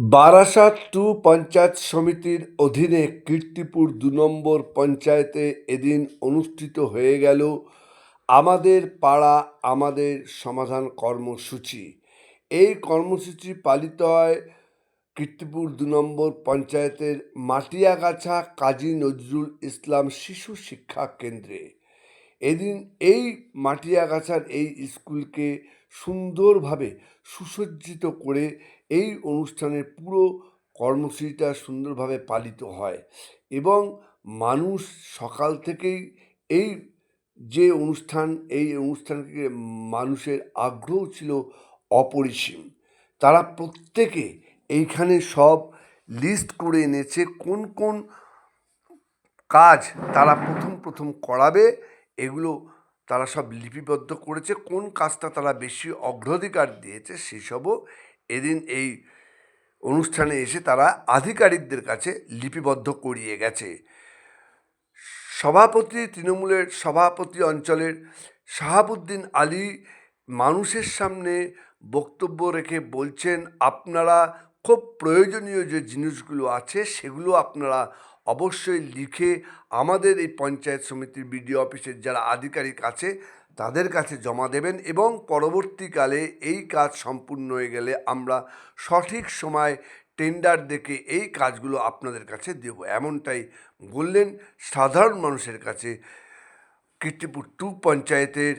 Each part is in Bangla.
বারাসাত টু পঞ্চায়েত সমিতির অধীনে কীর্তিপুর দু নম্বর পঞ্চায়েতে এদিন অনুষ্ঠিত হয়ে গেল আমাদের পাড়া, আমাদের সমাধান কর্মসূচি। এই কর্মসূচি পালিত হয় কীর্তিপুর দু নম্বর পঞ্চায়েতের মাটিয়াগাছা কাজী নজরুল ইসলাম শিশু শিক্ষা কেন্দ্রে। এদিন এই মাটিয়াগাছার এই স্কুলকে সুন্দরভাবে সুসজ্জিত করে এই অনুষ্ঠানের পুরো কর্মসূচিটা সুন্দরভাবে পালিত হয় এবং মানুষ সকাল থেকেই এই যে অনুষ্ঠান, এই অনুষ্ঠানকে মানুষের আগ্রহ ছিল অপরিসীম। তারা প্রত্যেকে এইখানে সব লিস্ট করে এনেছে কোন কোন কাজ তারা প্রথম প্রথম করাবে, এগুলো তারা সব লিপিবদ্ধ করেছে, কোন কাজটা তারা বেশি অগ্রাধিকার দিয়েছে সেসবও এদিন এই অনুষ্ঠানে এসে তারা আধিকারিকদের কাছে লিপিবদ্ধ করিয়ে গেছে। সভাপতি তৃণমূলের সভাপতি অঞ্চলের শাহাবুদ্দিন আলী মানুষের সামনে বক্তব্য রেখে বলছেন, আপনারা খুব প্রয়োজনীয় যে জিনিসগুলো আছে সেগুলো আপনারা অবশ্যই লিখে আমাদের এই পঞ্চায়েত সমিতির বিডিও অফিসের যারা আধিকারিক আছে তাদের কাছে জমা দেবেন এবং পরবর্তীকালে এই কাজ সম্পূর্ণ হয়ে গেলে আমরা সঠিক সময় টেন্ডার দেখে এই কাজগুলো আপনাদের কাছে দেব। এমনটাই বললেন সাধারণ মানুষের কাছে কীর্তিপুর টু পঞ্চায়েতের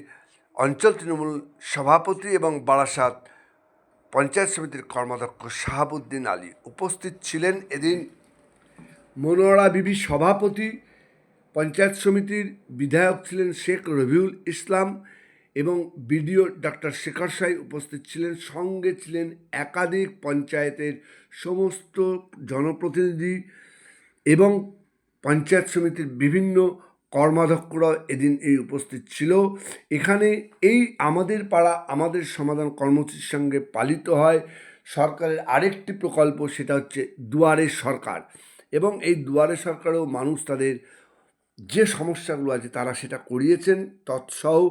অঞ্চল তৃণমূল সভাপতি এবং বারাসাত পঞ্চায়েত সমিতির কর্মাধ্যক্ষ শাহাবুদ্দিন আলী উপস্থিত ছিলেন। এদিন মনোয়ারা বিবি সভাপতি পঞ্চায়েত সমিতির বিধায়ক ছিলেন শেখ রবিউল ইসলাম এবং বিডিও ডাক্তার শেখর সাই উপস্থিত ছিলেন। সঙ্গে ছিলেন একাধিক পঞ্চায়েতের সমস্ত জনপ্রতিনিধি এবং পঞ্চায়েত সমিতির বিভিন্ন কর্মাধ্যক্ষরা এদিন এই উপস্থিত ছিল। এখানে এই আমাদের পাড়া, আমাদের সমাধান কর্মসূচির সঙ্গে পালিত হয়। সরকারের আরেকটি প্রকল্প, সেটা হচ্ছে দুয়ারে সরকার। এবং এই দুয়ারে সরকারেও মানুষ তাদের যে সমস্যাগুলো আছে তারা সেটা করিয়েছেন তৎসহ।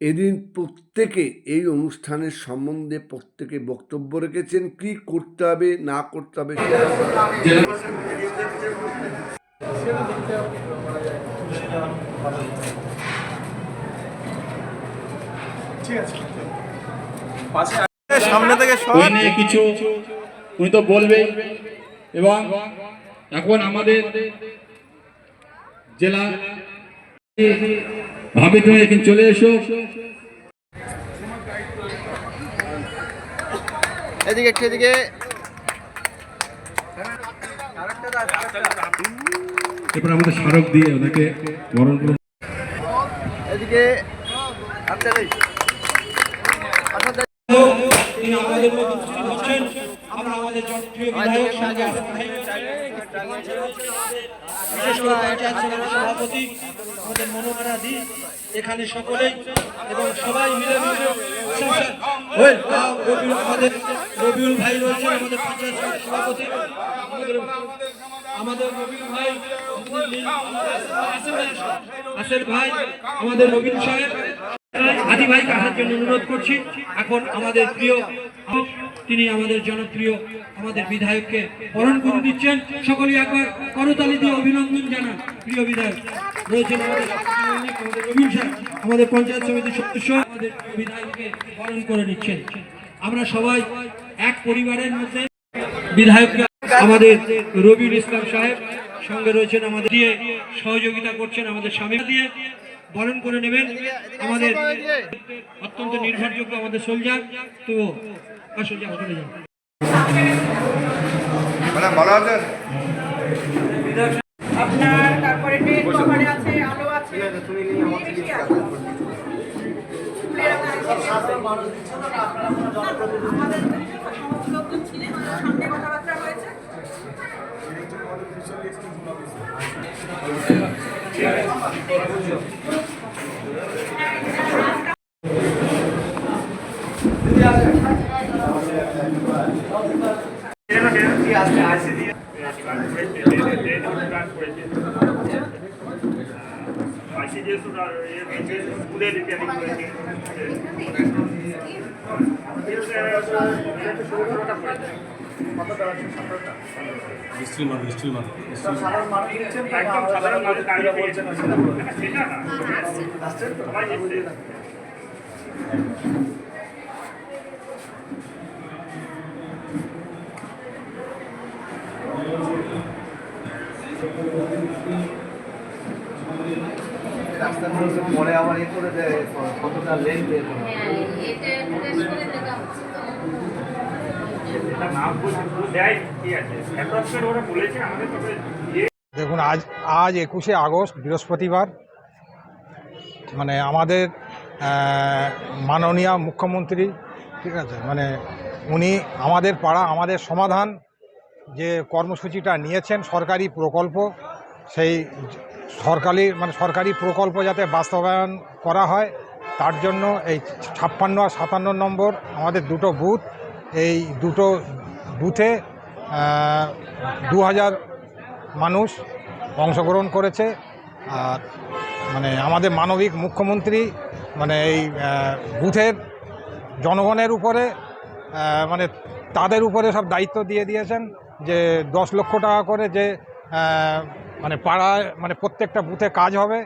এদিন প্রত্যেকে এই অনুষ্ঠানের সম্বন্ধে প্রত্যেকে বক্তব্য রেখেছেন কি করতে হবে না করতে হবে সেটা সামনে থেকে কিছু উনি তো বলবেই। এবং এখন আমাদের জেলা ভাবি তুমি এখানে চলে এসো। এদিকে একটু এদিকে এরপর আমাদের স্মারক দিয়ে ওনাকে বরণ করে এদিকে তিনি আমাদের আমরা আমাদের জনপ্রিয় বিধায়ক। সঙ্গে বিশেষ করে সভাপতি আমাদের মনোহরা দি এখানে সকলেই এবং সবাই মিলে মিলে ওই, আহ, রবিউল আমাদের রবিউল ভাই রয়েছেন আমাদের পঞ্চায়েত সভাপতি। আমাদের ভাই আমাদের নবীন সাহেব। আদি ভাইকে আসার জন্য অনুরোধ করছি। এখন আমাদের প্রিয় তিনি আমাদের জনপ্রিয়, আমাদের বিধায়ককে বরণ করে দিচ্ছেন। সকলেই একবার করতালি দিয়ে অভিনন্দন জানান, প্রিয় বিধায়ক। রয়েছেন আমাদের আমাদের রবীন সাহেব আমাদের পঞ্চায়েত সমিতির সদস্য, আমাদের বিধায়ককে বরণ করে নিচ্ছেন। আমরা সবাই এক পরিবারের মধ্যে। বিধায়ককে আমাদের রবিউল ইসলাম সাহেব, সঙ্গে রয়েছেন আমাদের দিয়ে সহযোগিতা করছেন আমাদের স্বামী। দিয়ে বরণ করে নেবেন। আমাদের অত্যন্ত নির্ভরযোগ্য আমাদের সোলজার তো মানে ভালো আছেন? আপনার তারপরে নেট কভারে আছে আলো আছে বেশি আছে। ফুলের করেছে রাস্তাগুলো পরে আবার এ করে দেয় কতটা লেন বের হ্যাঁ করে হচ্ছে। দেখুন, আজ আজ একুশে আগস্ট, বৃহস্পতিবার মানে আমাদের মাননীয় মুখ্যমন্ত্রী, ঠিক আছে মানে উনি আমাদের পাড়া, আমাদের সমাধান যে কর্মসূচিটা নিয়েছেন, সরকারি প্রকল্প, সেই সরকারি মানে সরকারি প্রকল্প যাতে বাস্তবায়ন করা হয়, তার জন্য এই ছাপ্পান্ন আর সাতান্ন নম্বর আমাদের দুটো বুথ এই দুটো বুথে দু হাজার মানুষ অংশগ্রহণ করেছে। আর মানে আমাদের মানবিক মুখ্যমন্ত্রী মানে এই বুথের জনগণের উপরে মানে তাদের উপরে সব দায়িত্ব দিয়ে দিয়েছেন যে দশ লক্ষ টাকা করে যে মানে পাড়ায় মানে প্রত্যেকটা বুথে কাজ হবে।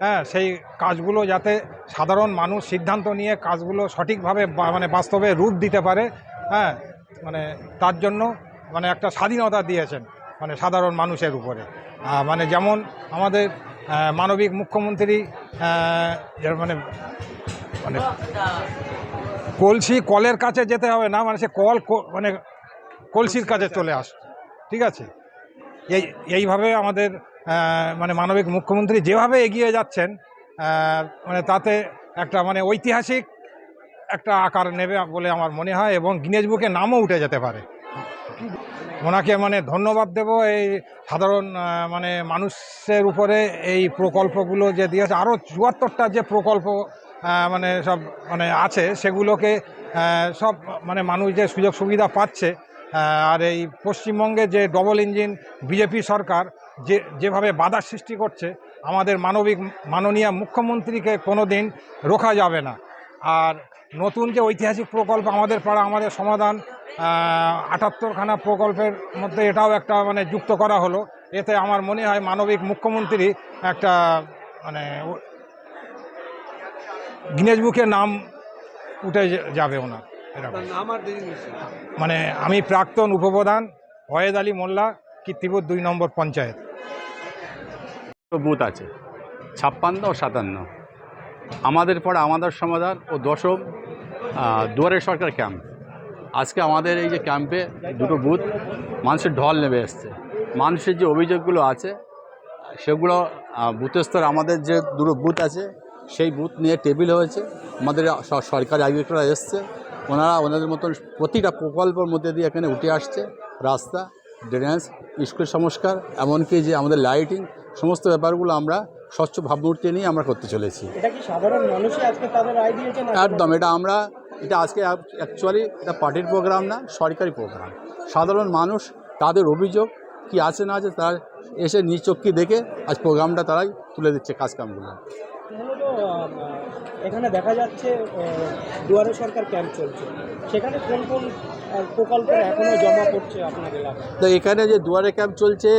হ্যাঁ সেই কাজগুলো যাতে সাধারণ মানুষ সিদ্ধান্ত নিয়ে কাজগুলো সঠিকভাবে মানে বাস্তবে রূপ দিতে পারে হ্যাঁ মানে তার জন্য মানে একটা স্বাধীনতা দিয়েছেন মানে সাধারণ মানুষের উপরে। মানে যেমন আমাদের মানবিক মুখ্যমন্ত্রী মানে মানে কলসি কলের কাছে যেতে হবে না মানে সে কল মানে কলসির কাছে চলে আস, ঠিক আছে? এই, এইভাবে আমাদের মানে মানবিক মুখ্যমন্ত্রী যেভাবে এগিয়ে যাচ্ছেন মানে তাতে একটা মানে ঐতিহাসিক একটা আকার নেবে বলে আমার মনে হয় এবং গিনেজ বুকে নামও উঠে যেতে পারে। ওনাকে মানে ধন্যবাদ দেব এই সাধারণ মানে মানুষের উপরে এই প্রকল্পগুলো যে দিয়েছে আরও চুয়াত্তরটা যে প্রকল্প মানে সব মানে আছে সেগুলোকে সব মানে মানুষ যে সুযোগ সুবিধা পাচ্ছে আর এই পশ্চিমবঙ্গে যে ডবল ইঞ্জিন বিজেপি সরকার যে, যেভাবে বাধা সৃষ্টি করছে, আমাদের মানবিক, মাননীয় মুখ্যমন্ত্রীকে কোনো দিন রোখা যাবে না। আর নতুন যে ঐতিহাসিক প্রকল্প আমাদের পাড়া আমাদের সমাধান আটাত্তরখানা প্রকল্পের মধ্যে এটাও একটা মানে যুক্ত করা হলো। এতে আমার মনে হয় মানবিক মুখ্যমন্ত্রী একটা মানে গিনেজ বুকে নাম উঠে যাবে ওনার এরকম। মানে আমি প্রাক্তন উপপ্রধান ওয়েদ আলী মোল্লা কীর্তিপুর দুই নম্বর পঞ্চায়েত। বুথ আছে ছাপ্পান্ন ও সাতান্ন। আমাদের পরে আমাদের সমাধান ও দশম দুয়ারে সরকার ক্যাম্প। আজকে আমাদের এই যে ক্যাম্পে দুটো বুথ মানুষের ঢল নেমে এসছে। মানুষের যে অভিযোগগুলো আছে, সেগুলো বুথের স্তরে আমাদের যে দুটো বুথ আছে, সেই বুথ নিয়ে টেবিল হয়েছে। আমাদের সরকারি আধিকারিকরা এসছে। ওনারা ওনাদের মতন প্রতিটা প্রকল্পের মধ্যে দিয়ে এখানে উঠে আসছে। রাস্তা ড্রেনেজ স্কুল সংস্কার, এমনকি যে আমাদের লাইটিং সমস্ত ব্যাপারগুলো আমরা স্বচ্ছ ভাবমূর্তি নিয়ে আমরা করতে চলেছি। একদম এটা আমরা এটা আজকে অ্যাকচুয়ালি এটা পার্টির প্রোগ্রাম না সরকারি প্রোগ্রাম সাধারণ মানুষ তাদের অভিযোগ কি আছে না আছে তার এসে নিজ চক্ষি দেখে আজ প্রোগ্রামটা তারাই তুলে দিচ্ছে কাজকামগুলো। এখানে দেখা যাচ্ছে দুয়ারে সরকার ক্যাম্প চলছে। সেখানে কোন কোন প্রকল্প এখনও জমা পড়ছে আপনার এলাকায়? তো এখানে যে দুয়ারে ক্যাম্প চলছে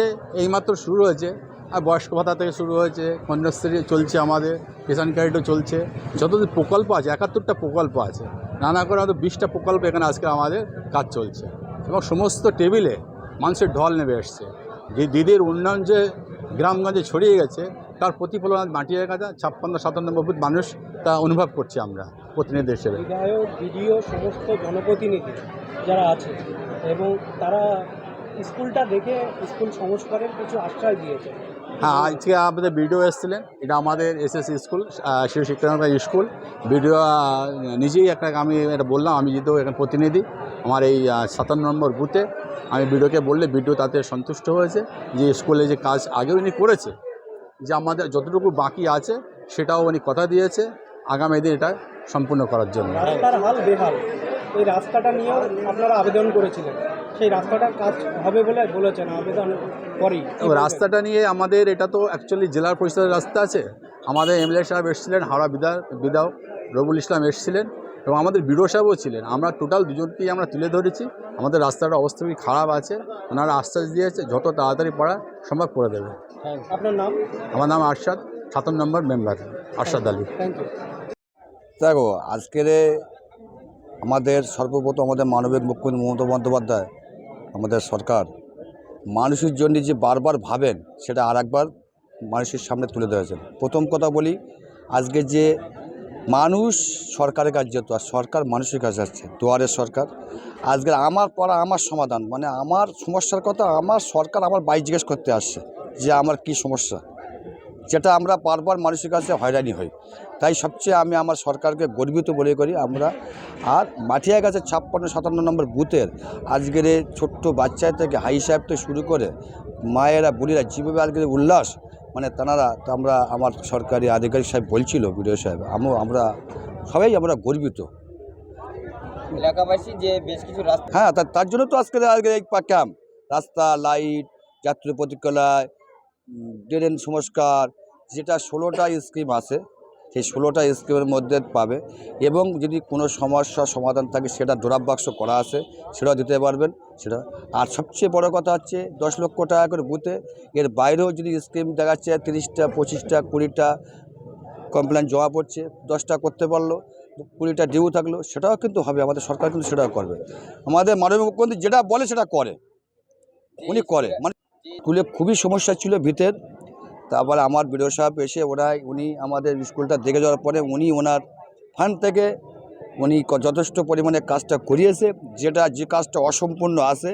এইমাত্র শুরু হয়েছে। আর বয়স্ক ভাতা থেকে শুরু হয়েছে, কন্যাশ্রী চলছে আমাদের কিষাণ ক্রেডিটও চলছে। যতদিন প্রকল্প আছে, একাত্তরটা প্রকল্প আছে, নানা করে আমাদের বিশটা প্রকল্প এখানে আজকে আমাদের কাজ চলছে। এবং সমস্ত টেবিলে মানুষের ঢল নেমে এসছে। যে দিদির উন্নয়ন যে গ্রামগঞ্জে ছড়িয়ে গেছে, তার প্রতিফলন আজ মাটির কাছে ছাপ্পান্ন, সাতান্ন মানুষ তা অনুভব করছি আমরা, প্রতিনিধি হিসেবে। বিধায়ক, বিডিও, সমস্ত জনপ্রতিনিধি যারা আছে, এবং তারা স্কুলটা দেখে স্কুল সংস্কারের কিছু আশ্রয় দিয়েছে। হ্যাঁ আজকে আমাদের বিডিও এসেছিলেন। এটা আমাদের এসএসসি স্কুল শিশু শিক্ষা স্কুল। বিডিও নিজেই একটা আমি এটা বললাম, আমি যেহেতু এখানে প্রতিনিধি, আমার এই সাতান্ন নম্বর বুথে আমি বিডিওকে বললে বিডিও তাতে সন্তুষ্ট হয়েছে যে স্কুলে যে কাজ আগেও উনি করেছে, যে আমাদের যতটুকু বাকি আছে সেটাও উনি কথা দিয়েছে, আগামী দিন এটা সম্পূর্ণ করার জন্য। রাস্তাটা নিয়েও আপনারা আবেদন করেছিলেন। সেই রাস্তাটার কাজ হবে বলে বলেছেন আবেদন পরেই তো রাস্তাটা নিয়ে আমাদের এটা তো অ্যাকচুয়ালি জেলার পরিষদের রাস্তা আছে। আমাদের এমএলএ সাহেব এসেছিলেন হাওড়া বিধায়ক বিধায়ক রবুল ইসলাম এসেছিলেন এবং আমাদের বিডিও সাহেবও ছিলেন। আমরা টোটাল দুজনকেই আমরা তুলে ধরেছি। আমাদের রাস্তাটা অবস্থা খুবই খারাপ আছে। ওনারা আশ্বাস দিয়েছে যত তাড়াতাড়ি পড়া সম্ভব করে দেবে। আপনার নাম? আমার নাম আরশাদ সাতান্ন number member Arshad Ali. Thank you দেখো আজকের আমাদের সর্বপ্রথম আমাদের মানবিক মুখ্যমন্ত্রী মমতা বন্দ্যোপাধ্যায় আমাদের সরকার মানুষের জন্য যে বারবার ভাবেন, সেটা আর একবার মানুষের সামনে তুলে ধরেছেন। প্রথম কথা বলি, আজকে যে মানুষ সরকারের কাছে যেত, আর সরকার মানুষের কাছে আসছে, দুয়ারের সরকার, আজকে আমার পড়া আমার সমাধান মানে আমার সমস্যার কথা আমার সরকার আমার বাই জিজ্ঞেস করতে আসছে যে আমার কি সমস্যা। যেটা আমরা বারবার মানুষের কাছে হয়রানি হই। তাই সবচেয়ে আমি আমার সরকারকে গর্বিত বলে করি আমরা। আর মাঠিয়া গাছে ছাপ্পান্ন সাতান্ন নম্বর বুথের আজকের এই ছোট্ট বাচ্চা থেকে হাই সাহেব থেকে শুরু করে মায়েরা বুড়িরা যেভাবে আজকের উল্লাস মানে তারা তো আমরা আমার সরকারি আধিকারিক সাহেব বলছিল বিডিও সাহেব আমিও আমরা সবাই আমরা গর্বিত। এলাকাবাসী যে বেশ কিছু রাস্তা হ্যাঁ তার জন্য তো আজকে আজকে এই ক্যাম্প রাস্তা লাইট যাত্রী প্রতিকলায় ড্রেন সংস্কার, যেটা ষোলোটা স্কিম আছে, সেই ষোলোটা স্কিমের মধ্যে পাবে এবং যদি কোনো সমস্যার সমাধান থাকে, সেটা ডোরাপ বাক্স করা আছে, সেটাও দিতে পারবেন, সেটা। আর সবচেয়ে বড় কথা হচ্ছে, দশ লক্ষ টাকা করে বুথে এর বাইরেও যদি স্কিম দেখাচ্ছে, তিরিশটা, পঁচিশটা, কুড়িটা কমপ্লেন জমা পড়ছে, দশটা করতে পারল, কুড়িটা ডিউ থাকল, সেটাও কিন্তু হবে, আমাদের সরকার কিন্তু সেটাও করবে। আমাদের মাননীয় মুখ্যমন্ত্রী যেটা বলে সেটা করে, উনি করে। মানে স্কুলে খুবই সমস্যা ছিল ভিতের। তারপরে আমার বিডিও সাহেব এসে ওরাই উনি আমাদের স্কুলটা দেখে যাওয়ার পরে উনি ওনার ফান্ড থেকে উনি যথেষ্ট পরিমাণে কাজটা করিয়েছে। যেটা, যে কাজটা অসম্পূর্ণ আছে,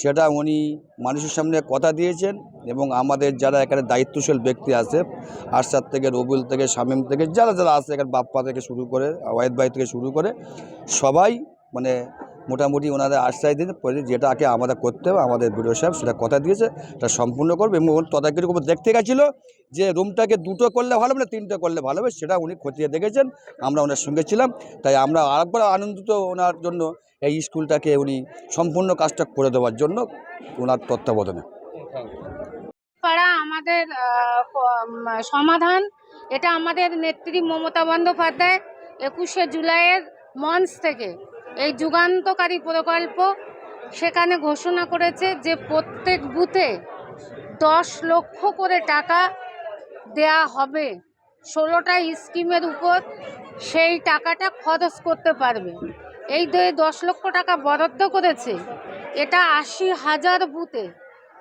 সেটা উনি মানুষের সামনে কথা দিয়েছেন এবং আমাদের যারা এখানে দায়িত্বশীল ব্যক্তি আছে, আরশাদ থেকে রবুল থেকে, শামীম থেকে, যারা যারা আছে, এখানে বাপ্পা থেকে শুরু করে ওয়াহিদ ভাই থেকে শুরু করে, সবাই মানে মোটামুটি ওনাদের আশ্বাস দিন পরে যেটাকে আমাদের করতে হবে, আমাদের বিডিও সাহেব সেটা কথা দিয়েছে এটা সম্পূর্ণ করবে এবং তদাকির উপর দেখতে গেছিল যে রুমটাকে দুটো করলে ভালো হবে না, তিনটে করলে ভালো হবে, সেটা উনি খতিয়ে দেখেছেন, আমরা ওনার সঙ্গে ছিলাম, তাই আমরা আরেকবার আনন্দিত ওনার জন্য এই স্কুলটাকে উনি সম্পূর্ণ কাজটা করে দেওয়ার জন্য ওনার তত্ত্বাবধানে। পাড়া, আমাদের সমাধান, এটা আমাদের নেত্রী মমতা বন্দ্যোপাধ্যায় একুশে জুলাইয়ের মঞ্চ থেকে। এই যুগান্তকারী প্রকল্প সেখানে ঘোষণা করেছে যে প্রত্যেক বুথে দশ লক্ষ করে টাকা দেয়া হবে। ষোলোটা স্কিমের উপর সেই টাকাটা খরচ করতে পারবে। এই দশ লক্ষ টাকা বরাদ্দ করেছে, এটা আশি হাজার বুথে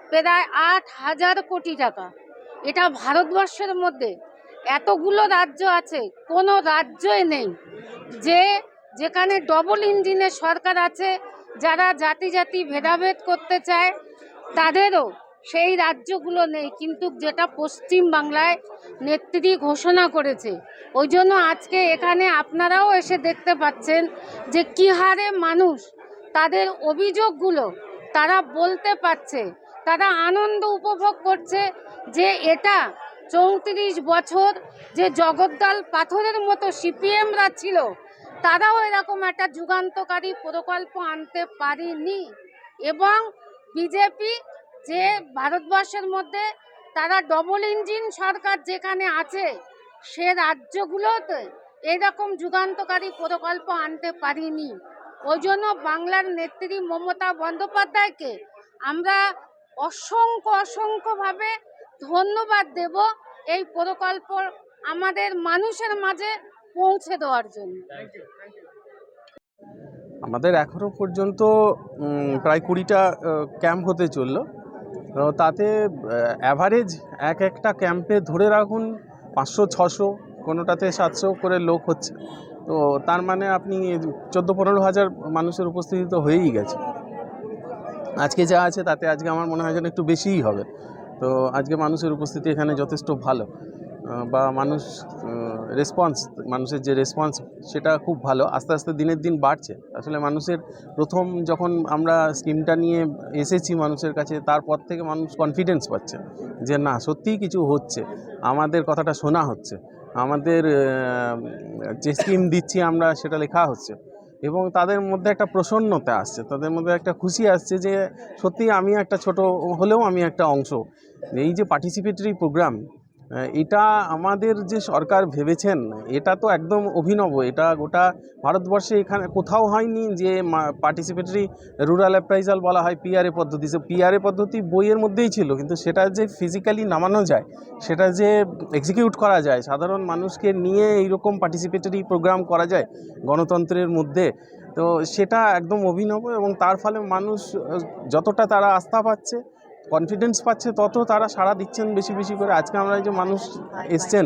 প্রায় আট হাজার কোটি টাকা। এটা ভারতবর্ষের মধ্যে এতগুলো রাজ্য আছে, কোনো রাজ্যই নেই যে যেখানে ডবল ইঞ্জিনের সরকার আছে, যারা জাতি জাতি ভেদাভেদ করতে চায়, তাদেরও সেই রাজ্যগুলো নেই। কিন্তু যেটা পশ্চিম বাংলায় নেত্রী ঘোষণা করেছে, ওই জন্য আজকে এখানে আপনারাও এসে দেখতে পাচ্ছেন যে কী হারে মানুষ তাদের অভিযোগগুলো তারা বলতে পারছে, তারা আনন্দ উপভোগ করছে যে এটা চৌত্রিশ বছর যে জগদ্দল পাথরের মতো সিপিএমরা ছিল তারাও এরকম একটা যুগান্তকারী প্রকল্প আনতে পারিনি এবং বিজেপি যে ভারতবর্ষের মধ্যে তারা ডবল ইঞ্জিন সরকার যেখানে আছে, সে রাজ্যগুলোতে এরকম যুগান্তকারী প্রকল্প আনতে পারিনি। ওই জন্য বাংলার নেত্রী মমতা বন্দ্যোপাধ্যায়কে আমরা অসংখ্য, অসংখ্যভাবে ধন্যবাদ দেব। এই প্রকল্প আমাদের মানুষের মাঝে পৌঁছে দেওয়ার জন্য। আমাদের এখনও পর্যন্ত প্রায় কুড়িটা ক্যাম্প হতে চলল। তো তাতে অ্যাভারেজ এক একটা ক্যাম্পে ধরে রাখুন পাঁচশো ছশো কোনোটাতে সাতশো করে লোক হচ্ছে। তো তার মানে আপনি চোদ্দ পনেরো হাজার মানুষের উপস্থিতি তো হয়েই গেছে। আজকে যা আছে তাতে আজকে আমার মনে হয় যেন একটু বেশিই হবে। তো আজকে মানুষের উপস্থিতি এখানে যথেষ্ট ভালো। বা মানুষ রেসপন্স মানুষের যে রেসপন্স সেটা খুব ভালো। আস্তে আস্তে দিনের দিন বাড়ছে। আসলে মানুষের প্রথম যখন আমরা স্কিমটা নিয়ে এসেছি মানুষের কাছে, তারপর থেকে মানুষ কনফিডেন্স পাচ্ছে যে, না, সত্যিই কিছু হচ্ছে। আমাদের কথাটা শোনা হচ্ছে। আমাদের যে স্কিম দিচ্ছি আমরা, সেটা লেখা হচ্ছে। এবং তাদের মধ্যে একটা প্রসন্নতা আসছে। তাদের মধ্যে একটা খুশি আসছে যে সত্যি আমি একটা ছোট হলেও আমি একটা অংশ। এই যে পার্টিসিপেটরি প্রোগ্রাম এটা আমাদের যে সরকার ভেবেছেন, এটা তো একদম অভিনব। এটা গোটা ভারতবর্ষে এখানে কোথাও হয়নি যে পার্টিসিপেটরি রুরাল অ্যাপ্রাইজাল বলা হয় পিআরএ পদ্ধতি। সে পিআরএ পদ্ধতি বইয়ের মধ্যেই ছিল, কিন্তু সেটা যে ফিজিক্যালি নামানো যায়, সেটা যে এক্সিকিউট করা যায়, সাধারণ মানুষকে নিয়ে এইরকম পার্টিসিপেটরি প্রোগ্রাম করা যায় গণতন্ত্রের মধ্যে, তো সেটা একদম অভিনব এবং তার ফলে মানুষ যতটা তারা আস্থা পাচ্ছে কনফিডেন্স পাচ্ছে তত তারা সাড়া দিচ্ছেন বেশি বেশি করে। আজকে আমরা এই যে মানুষ এসছেন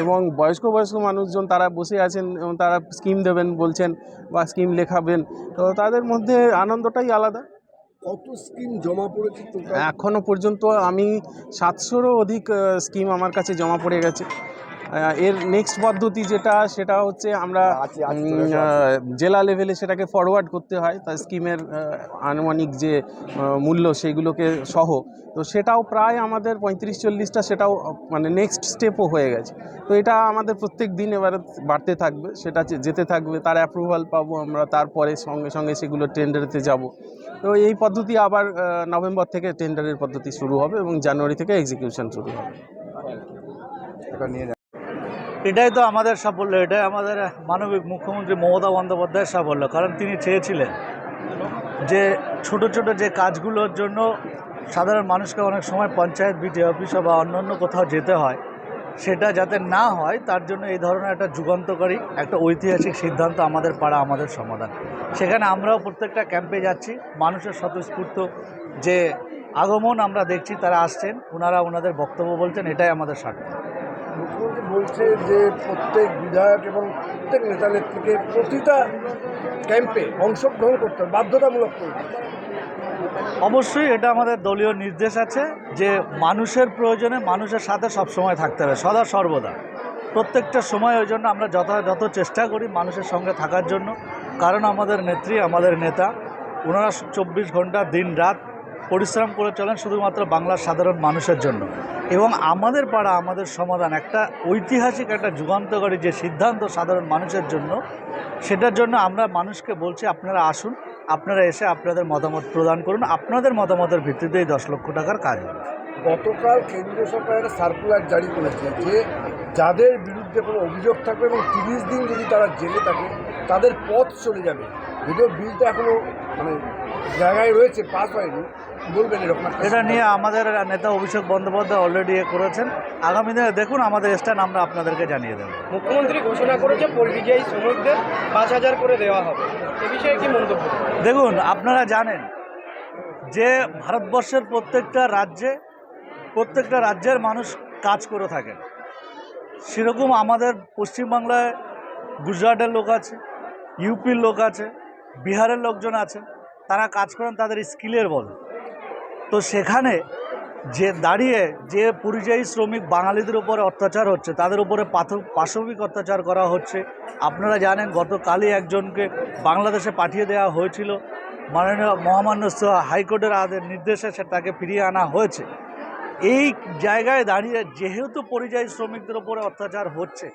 এবং বয়স্ক বয়স্ক মানুষজন তারা বসে আছেন এবং তারা স্কিম দেবেন বলছেন বা স্কিম লেখাবেন তো তাদের মধ্যে আনন্দটাই আলাদা। কত স্কিম জমা পড়েছে এখনও পর্যন্ত আমি সাতশোরও অধিক স্কিম আমার কাছে জমা পড়ে গেছে। এর নেক্সট পদ্ধতি যেটা সেটা হচ্ছে আমরা জেলা লেভেলে সেটাকে ফরওয়ার্ড করতে হয়। তার স্কিমের আনুমানিক যে মূল্য সেইগুলোকে সহ। তো সেটাও প্রায় আমাদের পঁয়ত্রিশ চল্লিশটা সেটাও মানে নেক্সট স্টেপও হয়ে গেছে। তো এটা আমাদের প্রত্যেক দিন এবারে বাড়তে থাকবে। সেটা যেতে থাকবে তার অ্যাপ্রুভাল পাবো আমরা তারপরে সঙ্গে সঙ্গে সেগুলো টেন্ডারেতে যাব। তো এই পদ্ধতি আবার নভেম্বর থেকে টেন্ডারের পদ্ধতি শুরু হবে এবং জানুয়ারি থেকে এক্সিকিউশন শুরু হবে। এটাই তো আমাদের সাফল্য, এটাই আমাদের মানবিক মুখ্যমন্ত্রী মমতা বন্দ্যোপাধ্যায়ের সাফল্য, কারণ তিনি চেয়েছিলেন যে ছোট ছোট যে কাজগুলোর জন্য সাধারণ মানুষকে অনেক সময় পঞ্চায়েত বিটি অফিসে বা অন্য অন্য কোথাও যেতে হয়, সেটা যাতে না হয়, তার জন্য এই ধরনের একটা যুগান্তকারী, একটা ঐতিহাসিক সিদ্ধান্ত আমাদের পাড়া আমাদের সমাধান। সেখানে আমরাও প্রত্যেকটা ক্যাম্পে যাচ্ছি, মানুষের স্বতঃস্ফূর্ত যে আগমন আমরা দেখছি, তারা আসছেন ওনারা ওনাদের বক্তব্য বলছেন, এটাই আমাদের স্বার্থ বলছে যে প্রত্যেক বিধায়ক এবং প্রত্যেক নেতা নেত্রীকে প্রতিটা ক্যাম্পে অংশগ্রহণ করতে হবে, বাধ্যতামূলক করবে অবশ্যই এটা আমাদের দলীয় নির্দেশ আছে যে মানুষের প্রয়োজনে মানুষের সাথে সবসময় থাকতে হবে সদা সর্বদা। প্রত্যেকটা সময় ওই জন্য আমরা যথাযথ চেষ্টা করি মানুষের সঙ্গে থাকার জন্য। কারণ আমাদের নেত্রী আমাদের নেতা ওনারা চব্বিশ ঘণ্টা দিন রাত পরিশ্রম করে চলেন শুধুমাত্র বাংলার সাধারণ মানুষের জন্য। এবং আমাদের পাড়া, আমাদের সমাধান, একটা ঐতিহাসিক, একটা যুগান্তকারী যে সিদ্ধান্ত সাধারণ মানুষের জন্য, সেটার জন্য আমরা মানুষকে বলছি, আপনারা আসুন, আপনারা এসে আপনাদের মতামত প্রদান করুন। আপনাদের মতামতের ভিত্তিতে এই দশ লক্ষ টাকার কাজ হবে। গতকাল কেন্দ্রীয় সরকার একটা সার্কুলার জারি করেছে যে, যাদের বিরুদ্ধে কোনো অভিযোগ থাকবে এবং তিরিশ দিন যদি তারা জেলে থাকে, তাদের পথ চলে যাবে। যদিও বিলটা এখনও মানে জায়গায় রয়েছে পাস হয়নি বলবেন এরকম এটা নিয়ে আমাদের নেতা অভিষেক বন্দ্যোপাধ্যায় অলরেডি এ করেছেন। আগামী দিনে দেখুন আমাদের স্ট্যান্ড আমরা আপনাদেরকে জানিয়ে দেবো। মুখ্যমন্ত্রী ঘোষণা করেছে পরিযায়ী শ্রমিকদের পাঁচ হাজার করে দেওয়া হবে। এ বিষয়ে কি মন্তব্য? দেখুন আপনারা জানেন যে ভারতবর্ষের প্রত্যেকটা রাজ্যে প্রত্যেকটা রাজ্যের মানুষ কাজ করে থাকেন। সেরকম আমাদের পশ্চিমবাংলায় গুজরাটের লোক আছে ইউপির লোক আছে বিহারের লোকজন আছে তারা কাজ করেন তাদের স্কিলের বল তো সেখানে যে দাঁড়িয়ে যে পরিযায়ী শ্রমিক বাঙালিদের উপরে অত্যাচার হচ্ছে, তাদের উপরে পাশবিক অত্যাচার করা হচ্ছে, আপনারা জানেন গতকালই একজনকে বাংলাদেশে পাঠিয়ে দেওয়া হয়েছিল। মাননীয় মহামান্য হাইকোর্টের আদের নির্দেশে সে তাকে ফিরিয়ে আনা হয়েছে। এই জায়গায় দাঁড়িয়ে যেহেতু পরিযায়ী শ্রমিকদের উপরে অত্যাচার হচ্ছে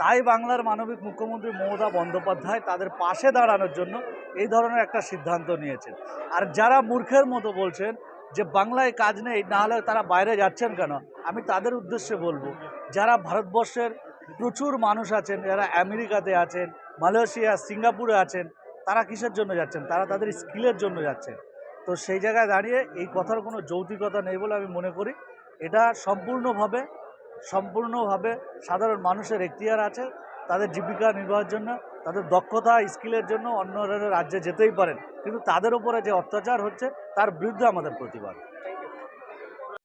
তাই বাংলার মানবিক মুখ্যমন্ত্রী মমতা বন্দ্যোপাধ্যায় তাদের পাশে দাঁড়ানোর জন্য এই ধরনের একটা সিদ্ধান্ত নিয়েছেন। আর যারা মূর্খের মতো বলছেন যে বাংলায় কাজ নেই, না হলে তারা বাইরে যাচ্ছেন কেন? আমি তাদের উদ্দেশ্যে বলব, যারা ভারতবর্ষের প্রচুর মানুষ আছেন, যারা আমেরিকাতে আছেন, মালয়েশিয়া, সিঙ্গাপুরে আছেন, তারা কিসের জন্য যাচ্ছেন? তারা তাদের স্কিলের জন্য যাচ্ছেন। তো সেই জায়গায় দাঁড়িয়ে এই কথার কোনো যৌতিকতা নেই বলে আমি মনে করি। এটা সম্পূর্ণভাবে সম্পূর্ণভাবে সাধারণ মানুষের এখতিয়ার আছে, তাদের জীবিকা নির্বাহের জন্য, তাদের দক্ষতা, স্কিলের জন্য অন্য রাজ্যে যেতেই পারেন। কিন্তু তাদের উপরে যে অত্যাচার হচ্ছে, তার বিরুদ্ধে আমাদের প্রতিবাদ।